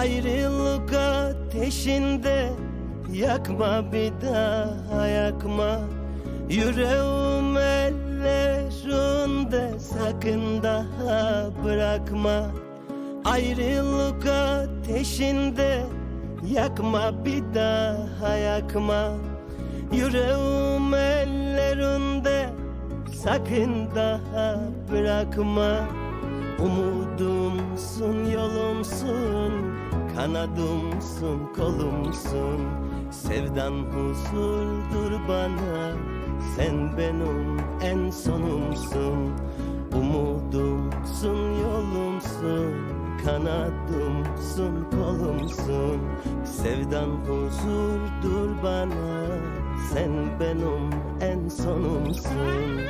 Ayrılık ateşinde yakma bir daha yakma. Yüreğim ellerinde sakın daha bırakma. Ayrılık ateşinde yakma bir daha yakma. Yüreğim ellerinde sakın daha bırakma. Yolumsun, kanadımsın, kolumsun. Sevdan huzurdur bana, sen benim en sonumsun. Umudumsun, yolumsun, kanadımsın, kolumsun. Sevdan huzurdur bana, sen benim en sonumsun